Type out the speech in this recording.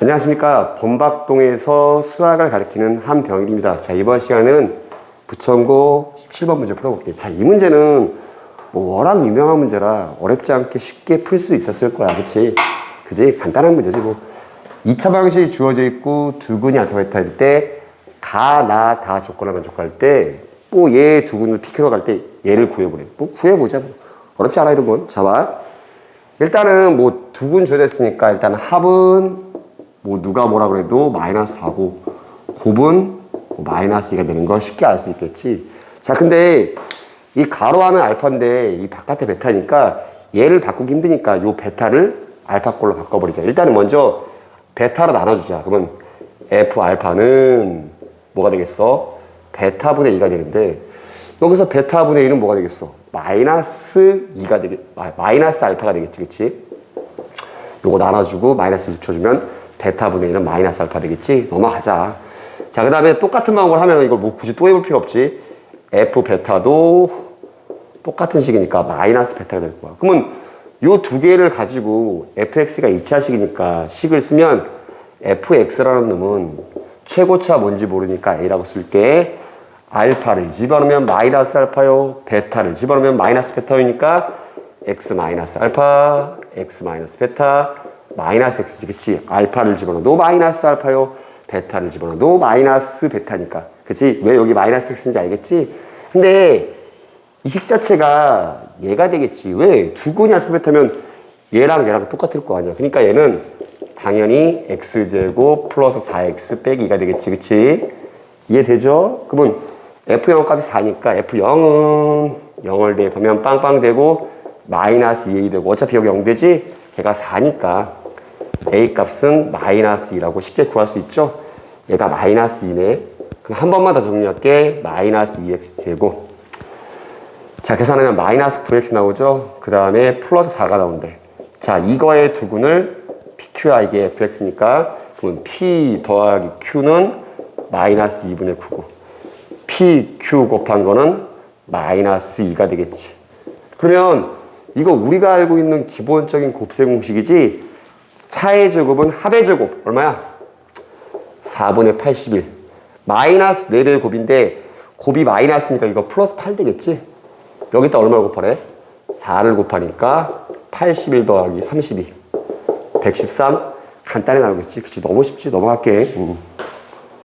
안녕하십니까. 범박동에서 수학을 가르치는 한병일입니다. 자, 이번 시간은 부천고 17번 문제 풀어볼게요. 자, 이 문제는 뭐 워낙 유명한 문제라 어렵지 않게 쉽게 풀 수 있었을 거야. 그치? 그지? 간단한 문제지 뭐. 2차 방식이 주어져 있고 두 근이 알파벳일 때 가, 나, 다 조건하면 조건할 때 뭐 얘 두 근을 피크로 갈때 얘를 구해보래. 뭐 구해보자. 뭐. 어렵지 않아 이런 건. 잡아. 일단은 뭐 두 근 줘졌으니까 일단 합은 뭐 누가 뭐라 그래도 마이너스 4고 곱은 뭐 마이너스 2가 되는 걸 쉽게 알 수 있겠지. 자, 근데 이 가로하는 알파인데 이 바깥에 베타니까 얘를 바꾸기 힘드니까 요 베타를 알파꼴로 바꿔버리자. 일단은 먼저 베타로 나눠주자. 그러면 F 알파는 뭐가 되겠어? 베타분의 2가 되는데 여기서 베타분의 2는 뭐가 되겠어? 마이너스 2가 되겠, 아, 마이너스 알파가 되겠지, 그치? 요거 나눠주고 마이너스 1 쳐주면 베타분의 1은 마이너스 알파 되겠지? 넘어가자. 자, 그 다음에 똑같은 방법을 하면 이걸 뭐 굳이 또 해볼 필요 없지. F 베타도 똑같은 식이니까 마이너스 베타가 될 거야. 그러면 요 두 개를 가지고 fx가 2차식이니까 식을 쓰면 fx라는 놈은 최고차 뭔지 모르니까 a라고 쓸게 알파를 집어넣으면 마이너스 알파요. 베타를 집어넣으면 마이너스 베타이니까 x 마이너스 알파, x 마이너스 베타, 마이너스 x지, 그치? 알파를 집어넣어도 마이너스 알파요. 베타를 집어넣어도 마이너스 베타니까. 그치? 왜 여기 마이너스 x인지 알겠지? 근데 이식 자체가 얘가 되겠지. 왜? 두 근이 알파 베타면 얘랑 얘랑 똑같을 거 아니야. 그러니까 얘는 당연히 x제곱 플러스 4x 빼기 2가 되겠지. 그치? 이해되죠? 그러면 f0 값이 4니까 f0은 0을 대입하면 빵빵 되고 마이너스 2a 되고 어차피 여기 0 되지? 걔가 4니까 a 값은 마이너스 2라고 쉽게 구할 수 있죠? 얘가 마이너스 2네. 그럼 한 번만 더 정리할게. 마이너스 2x 제곱. 자, 계산하면 마이너스 9x 나오죠? 그 다음에 플러스 4가 나온대. 자, 이거의 두근을 PQ야 이게 fx니까 그러면 P 더하기 Q는 마이너스 2분의 9고 PQ 곱한 거는 마이너스 2가 되겠지. 그러면 이거 우리가 알고 있는 기본적인 곱셈 공식이지 차의 제곱은 합의 제곱 얼마야? 4분의 81 마이너스 4배의 곱인데 곱이 마이너스니까 이거 플러스 8 되겠지? 여기다 얼마를 곱하래? 4를 곱하니까 81 더하기 32 113 간단히 나오겠지 그치 너무 쉽지 넘어갈게 음.